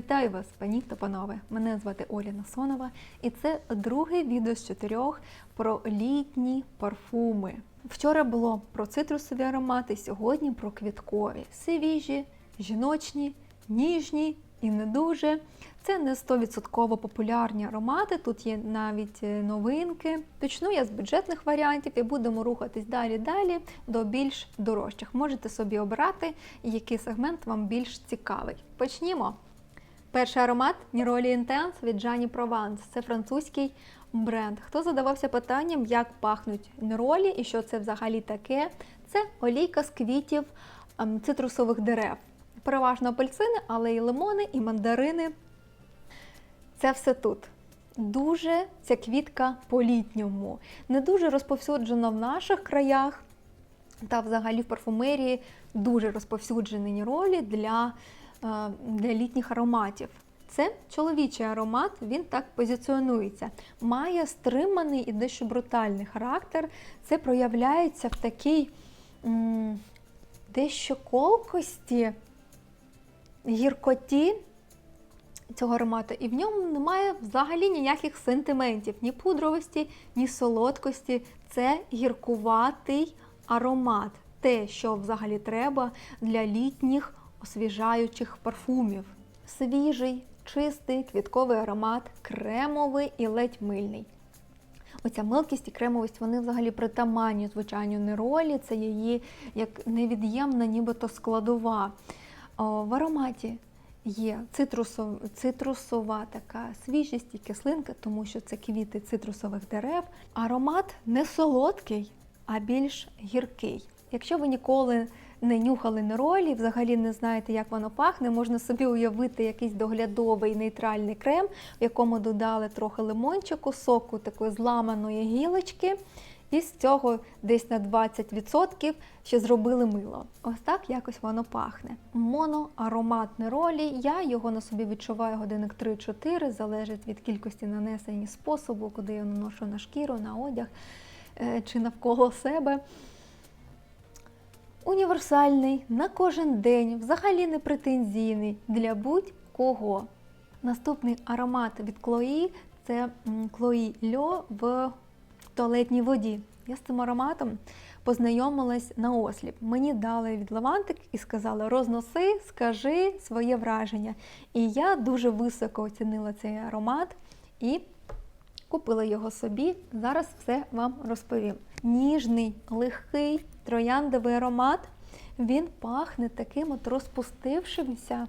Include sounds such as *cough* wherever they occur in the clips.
Вітаю вас, пані та панове! Мене звати Оля Насонова, і це друге відео з чотирьох про літні парфуми. Вчора було про цитрусові аромати, сьогодні про квіткові, свіжі, жіночні, ніжні і не дуже. Це не 100% популярні аромати, тут є навіть е, новинки. Почну я з бюджетних варіантів і будемо рухатись далі-далі до більш дорожчих. Можете собі обрати, який сегмент вам більш цікавий. Почнімо. Перший аромат Niroli Intense від Gianni Provence. Це французький бренд. Хто задавався питанням, як пахнуть неролі і що це взагалі таке? Це олійка з квітів ем, цитрусових дерев. Переважно апельсини, але і лимони, і мандарини. Це все тут. Дуже ця квітка по-літньому. Не дуже розповсюджена в наших краях, та взагалі в парфумерії дуже розповсюджені ролі для, для літніх ароматів. Це чоловічий аромат, він так позиціонується. Має стриманий і дещо брутальний характер. Це проявляється в такій м, дещо колкості, гіркоті цього аромату, і в ньому немає взагалі ніяких сентиментів, ні пудровості, ні солодкості. Це гіркуватий аромат, те, що взагалі треба для літніх освіжаючих парфумів. Свіжий, чистий квітковий аромат, кремовий і ледь мильний. Оця милкість і кремовість, вони взагалі притаманні звичайно неролі, це її як невід'ємна, нібито складова. О, в ароматі є цитрусов, цитрусова така свіжість і кислинка, тому що це квіти цитрусових дерев. Аромат не солодкий, а більш гіркий. Якщо ви ніколи не нюхали неролі, взагалі не знаєте, як воно пахне, можна собі уявити якийсь доглядовий нейтральний крем, в якому додали трохи лимончику, соку такої зламаної гілочки. І з цього десь на 20% ще зробили мило. Ось так якось воно пахне. Моноароматне ролі. Я його на собі відчуваю годинник 3-4, залежить від кількості нанесень і способу, куди я наношу на шкіру, на одяг е, чи навколо себе. Універсальний на кожен день, взагалі не претензійний для будь-кого. Наступний аромат від Клої це Клої Льо в туалетній воді. Я з цим ароматом познайомилась на осліп. Мені дали від лавантик і сказали: розноси, скажи своє враження. І я дуже високо оцінила цей аромат і купила його собі. Зараз все вам розповім. Ніжний, легкий трояндовий аромат. Він пахне таким от розпустившимся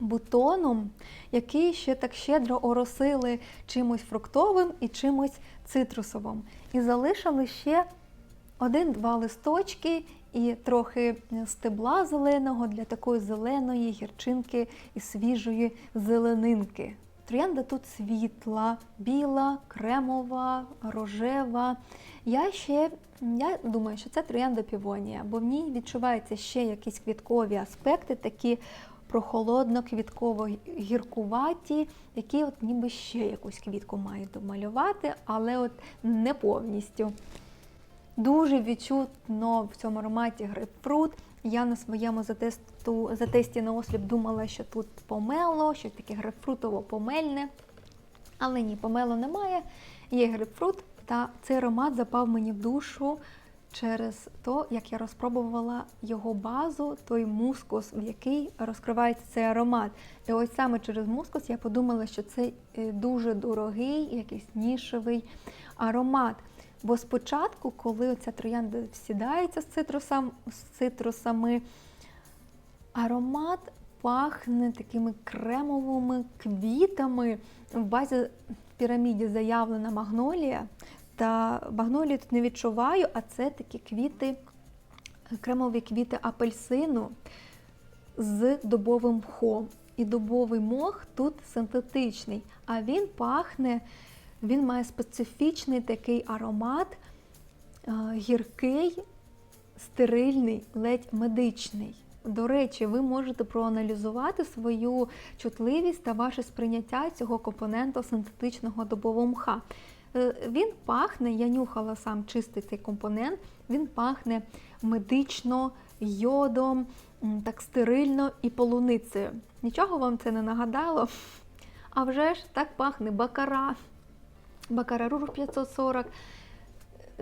бутоном, який ще так щедро оросили чимось фруктовим і чимось цитрусовим. І залишили ще один-два листочки і трохи стебла зеленого для такої зеленої гірчинки і свіжої зеленинки. Троянда тут світла, біла, кремова, рожева. Я ще я думаю, що це троянда півонія, бо в ній відчуваються ще якісь квіткові аспекти, такі прохолодно-квітково гіркуваті, які от ніби ще якусь квітку мають домалювати, але от не повністю. Дуже відчутно в цьому ароматі грейпфрут. Я на своєму затесту, затесті на осліп думала, що тут помело, щось таке грейпфрутово-помельне. Але ні, помело немає, є грейпфрут, та цей аромат запав мені в душу через те, як я розпробувала його базу, той мускус, в який розкривається цей аромат. І ось саме через мускус я подумала, що це дуже дорогий, якийсь нішевий аромат. Бо спочатку, коли ця троянда всідається з, цитрусом, з цитрусами, аромат пахне такими кремовими квітами. В базі в піраміді заявлена магнолія. Та магнолії тут не відчуваю, а це такі квіти, кремові квіти апельсину з дубовим мхом. І дубовий мох тут синтетичний, а він пахне, він має специфічний такий аромат, гіркий, стерильний, ледь медичний. До речі, ви можете проаналізувати свою чутливість та ваше сприйняття цього компоненту синтетичного дубового мха. Він пахне, я нюхала сам чистий цей компонент, він пахне медично, йодом, так стерильно і полуницею. Нічого вам це не нагадало? А вже ж так пахне бакара, бакара Рур 540.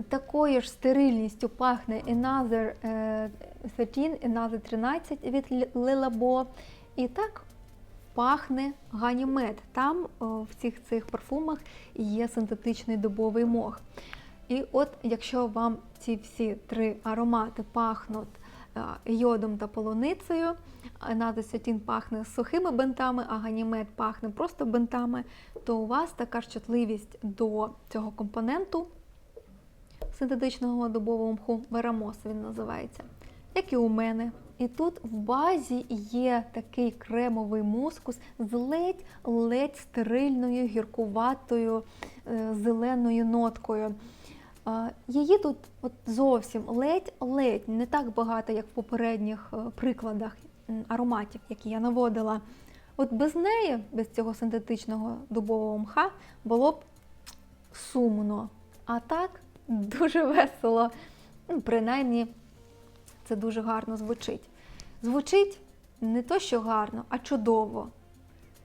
Такою ж стерильністю пахне Another е, 13, Another 13 від Лелабо. І так пахне ганімед. Там в цих цих парфумах є синтетичний дубовий мох. І от якщо вам ці всі три аромати пахнуть йодом та полуницею, Назисятін пахне сухими бентами, а ганімед пахне просто бентами, то у вас така ж чутливість до цього компоненту синтетичного дубового мху Верамос він називається, як і у мене. І тут в базі є такий кремовий мускус з ледь-ледь стерильною, гіркуватою е, зеленою ноткою. Її тут от зовсім ледь-ледь, не так багато, як в попередніх е, прикладах ароматів, які я наводила. От без неї, без цього синтетичного дубового мха, було б сумно. А так *laughs* дуже весело. Ну, принаймні, це дуже гарно звучить. Звучить не то, що гарно, а чудово.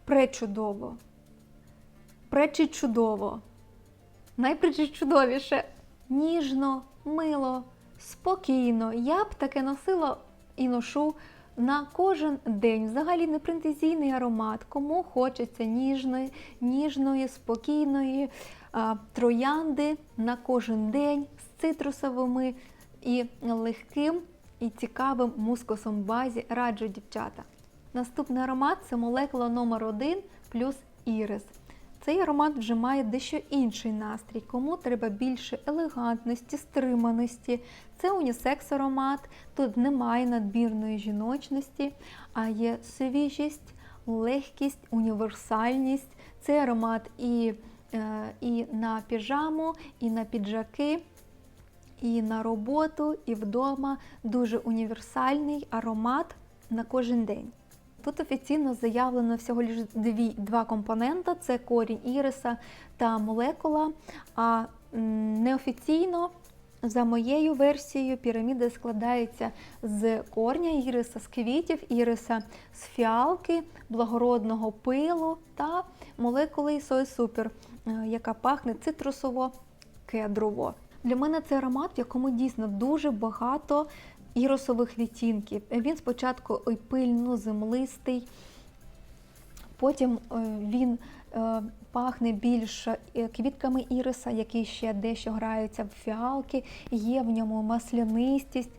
Пречудово. Пречі чудово. Найпречудовіше ніжно, мило, спокійно. Я б таке носила і ношу на кожен день. Взагалі не аромат. Кому хочеться ніжної, ніжної, спокійної а, троянди на кожен день з цитрусовими і легким і цікавим мускусом базі раджу дівчата. Наступний аромат це молекула номер 1 плюс ірис. Цей аромат вже має дещо інший настрій, кому треба більше елегантності, стриманості. Це унісекс аромат, тут немає надмірної жіночності, а є свіжість, легкість, універсальність. Цей аромат і, е, і на піжаму, і на піджаки. І на роботу, і вдома дуже універсальний аромат на кожен день. Тут офіційно заявлено всього лише дві, два компонента: це корінь іриса та молекула. А неофіційно, за моєю версією, піраміда складається з корня іриса, з квітів іриса, з фіалки, благородного пилу та молекули Сой Супер, е, яка пахне цитрусово-кедрово. Для мене це аромат, в якому дійсно дуже багато іросових відтінків. Він спочатку пильно землистий, потім е, він е, пахне більш е, квітками іриса, які ще дещо граються в фіалки, є в ньому маслянистість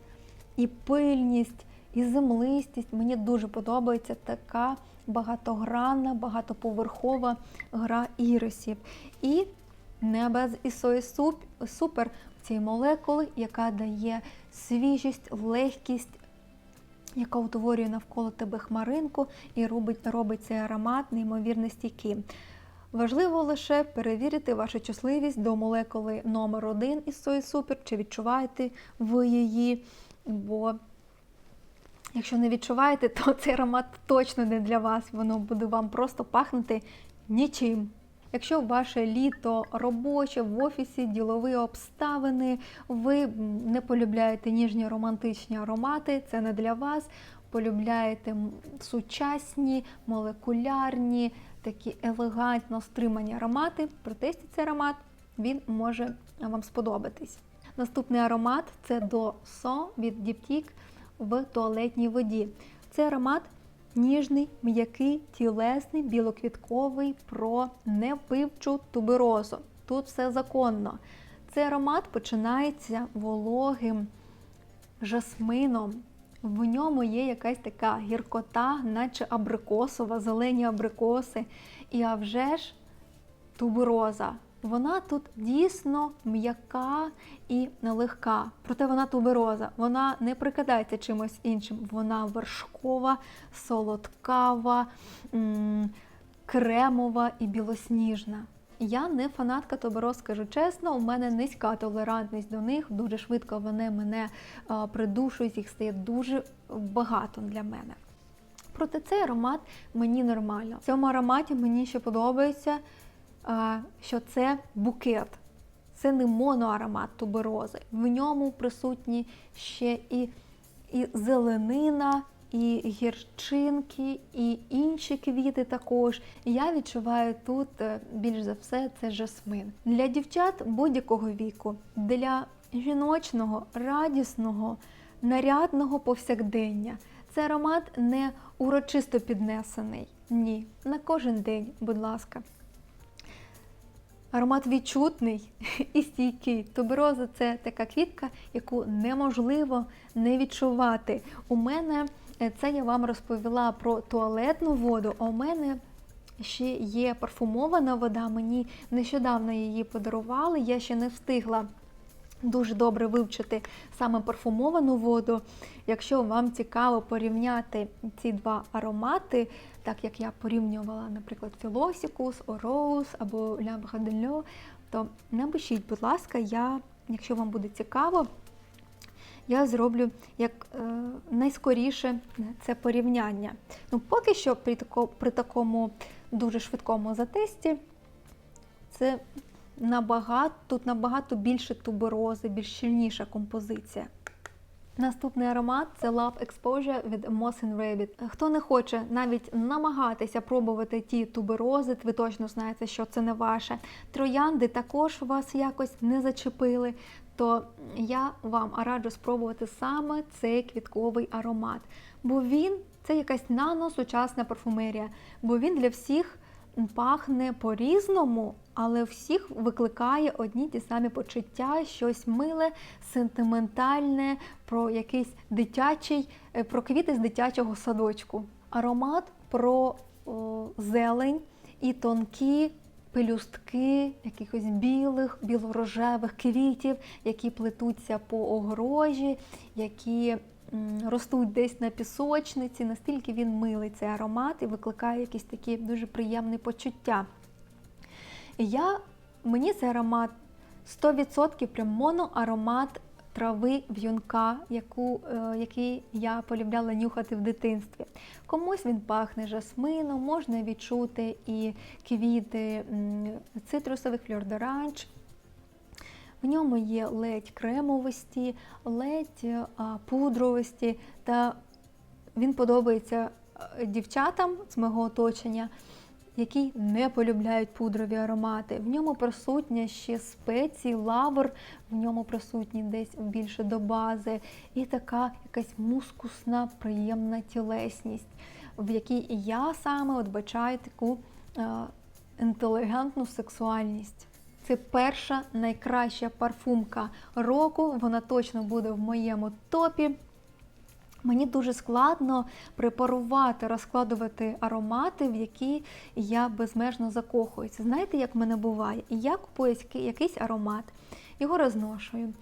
і пильність, і землистість. Мені дуже подобається така багатогранна, багатоповерхова гра ірисів. І не без ісої суп, супер цієї молекули, яка дає свіжість, легкість, яка утворює навколо тебе хмаринку і робить, робить цей аромат неймовірно стійким. Важливо лише перевірити вашу чутливість до молекули номер 1 із сої супер, чи відчуваєте ви її, бо якщо не відчуваєте, то цей аромат точно не для вас, воно буде вам просто пахнути нічим. Якщо ваше літо робоче в офісі, ділові обставини, ви не полюбляєте ніжні романтичні аромати, це не для вас. Полюбляєте сучасні, молекулярні, такі елегантно стримані аромати. Протестіть цей аромат, він може вам сподобатись. Наступний аромат це до Со від Diptyque в туалетній воді. Цей аромат ніжний, м'який, тілесний, білоквітковий про невпивчу туберозу. Тут все законно. Цей аромат починається вологим жасмином. В ньому є якась така гіркота, наче абрикосова, зелені абрикоси. І а вже ж тубероза. Вона тут дійсно м'яка і легка. Проте вона тубероза. Вона не прикидається чимось іншим. Вона вершкова, солодкава, кремова і білосніжна. Я не фанатка тубероз, скажу чесно, у мене низька толерантність до них. Дуже швидко вони мене придушують, їх стає дуже багато для мене. Проте цей аромат мені нормально. В цьому ароматі мені ще подобається що це букет. Це не моноаромат туберози. В ньому присутні ще і і зеленина, і гірчинки, і інші квіти також. Я відчуваю тут е, більш за все це жасмин. Для дівчат будь-якого віку, для жіночного, радісного, нарядного повсякдення. Це аромат не урочисто піднесений. Ні, на кожен день, будь ласка. Аромат відчутний *laughs* і стійкий. Тубероза це така квітка, яку неможливо не відчувати. У мене е, це я вам розповіла про туалетну воду. А у мене ще є парфумована вода. Мені нещодавно її подарували. Я ще не встигла дуже добре вивчити саме парфумовану воду. Якщо вам цікаво порівняти ці два аромати, так як я порівнювала, наприклад, Філосікус, Ороус або Ля Брадельо, то напишіть, будь ласка, я, якщо вам буде цікаво, я зроблю як е, найскоріше це порівняння. Ну, поки що при, тако, при такому дуже швидкому затесті це набагато, тут набагато більше туберози, більш щільніша композиція. Наступний аромат це Love Exposure від Moss and Rabbit. Хто не хоче навіть намагатися пробувати ті туберози, ви точно знаєте, що це не ваше. Троянди також вас якось не зачепили. То я вам раджу спробувати саме цей квітковий аромат. Бо він це якась наносучасна парфумерія, бо він для всіх пахне по-різному, але всіх викликає одні ті самі почуття, щось миле, сентиментальне, про якийсь дитячий, е, про квіти з дитячого садочку. Аромат про о, зелень і тонкі пелюстки якихось білих, білорожевих квітів, які плетуться по огорожі, які ростуть десь на пісочниці, настільки він милий цей аромат і викликає якісь такі дуже приємні почуття. Я, Мені цей аромат 100% прям моноаромат трави в'юнка, яку, е, який я полюбляла нюхати в дитинстві. Комусь він пахне жасмином, можна відчути і квіти цитрусових фльордоранж, в ньому є ледь кремовості, ледь пудровості, та він подобається дівчатам з мого оточення, які не полюбляють пудрові аромати. В ньому присутня ще спеції, лавр, в ньому присутні десь більше до бази, і така якась мускусна, приємна тілесність, в якій я саме от бачаю таку інтелігентну сексуальність. Це перша найкраща парфумка року. Вона точно буде в моєму топі. Мені дуже складно препарувати, розкладувати аромати, в які я безмежно закохуюся. Знаєте, як в мене буває? Я купую якийсь аромат, його розношую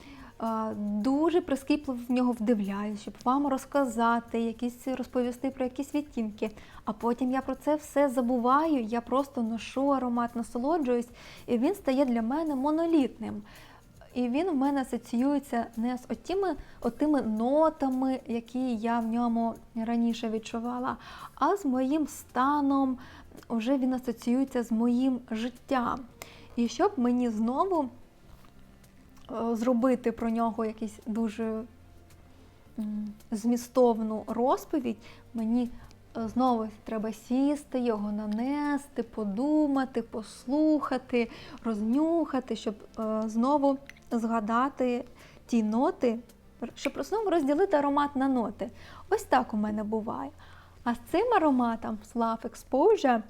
дуже прискіпливо в нього вдивляюсь, щоб вам розказати, якісь розповісти про якісь відтінки. А потім я про це все забуваю, я просто ношу аромат, насолоджуюсь, і він стає для мене монолітним. І він в мене асоціюється не з отими, отими нотами, які я в ньому раніше відчувала, а з моїм станом, вже він асоціюється з моїм життям. І щоб мені знову зробити про нього якусь дуже змістовну розповідь, мені е, знову треба сісти, його нанести, подумати, послухати, рознюхати, щоб е, знову згадати ті ноти, щоб знову розділити аромат на ноти. Ось так у мене буває. А з цим ароматом Slav Exposure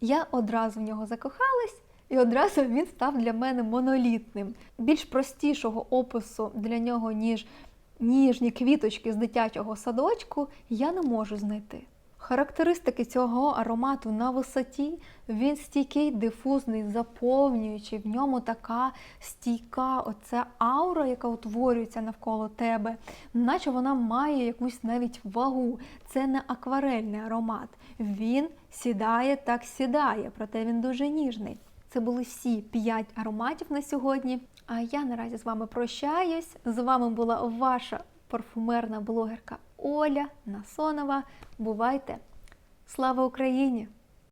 я одразу в нього закохалась. І одразу він став для мене монолітним. Більш простішого опису для нього, ніж ніжні квіточки з дитячого садочку, я не можу знайти. Характеристики цього аромату на висоті, він стійкий, дифузний, заповнюючий, в ньому така стійка оця аура, яка утворюється навколо тебе, наче вона має якусь навіть вагу. Це не акварельний аромат. Він сідає так сідає, проте він дуже ніжний. Це були всі п'ять ароматів на сьогодні. А я наразі з вами прощаюсь. З вами була ваша парфумерна блогерка Оля Насонова. Бувайте! Слава Україні!